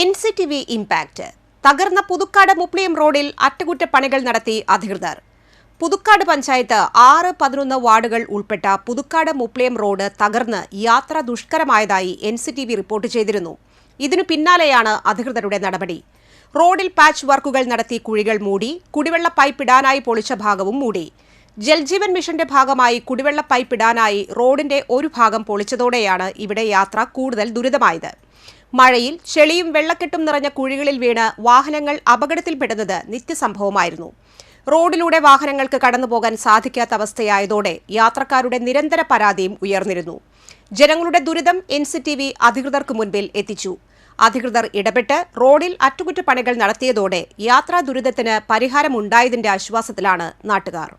N C T V impact. തകർന്ന പുതുക്കാട് മുപ്ലിയം റോഡിൽ അറ്റകുറ്റപ്പണികൾ നടത്തി അധികൃതർ. പുതുക്കാട് പഞ്ചായത്ത് ആറ് പതിനൊന്ന് വാർഡുകൾ ഉൾപ്പെട്ട പുതുക്കാട് മുപ്ലിയം റോഡ് തകർന്ന് യാത്ര ദുഷ്കരമായതായി N C T V report ചെയ്തിരുന്നു. ഇതിനു പിന്നാലെയാണ് അധികൃതരുടെ നടപടി. റോഡിൽ പാച്ച് വർക്കുകൾ നടത്തി കുഴികൾ മൂടി കുടിവെള്ള പൈപ്പ് ഇടാനായി പൊളിച്ച ഭാഗവും മൂടി. ജൽജീവൻ മിഷന്റെ ഭാഗമായി കുടിവെള്ള പൈപ്പ് ഇടാനായി റോഡിന്റെ ഒരു ഭാഗം പൊളിച്ചതോടെയാണ് ഇവിടെ യാത്ര കൂടുതൽ ദുരിതമായത്. മഴയിൽ ചെളിയും വെള്ളക്കെട്ടും നിറഞ്ഞ കുഴികളിൽ വീണ് വാഹനങ്ങൾ അപകടത്തിൽപ്പെടുന്നത് നിത്യസംഭവമായിരുന്നു. റോഡിലൂടെ വാഹനങ്ങൾക്ക് കടന്നുപോകാൻ സാധിക്കാത്ത അവസ്ഥയായതോടെ യാത്രക്കാരുടെ നിരന്തര പരാതിയും ഉയർന്നിരുന്നു. ജനങ്ങളുടെ ദുരിതം എൻ സി ടി വി അധികൃതർക്ക് മുൻപിൽ എത്തിച്ചു. അധികൃതർ ഇടപെട്ട് റോഡിൽ അറ്റകുറ്റപ്പണികൾ നടത്തിയതോടെ യാത്രാ ദുരിതത്തിന് പരിഹാരമുണ്ടായതിന്റെ ആശ്വാസത്തിലാണ് നാട്ടുകാർ.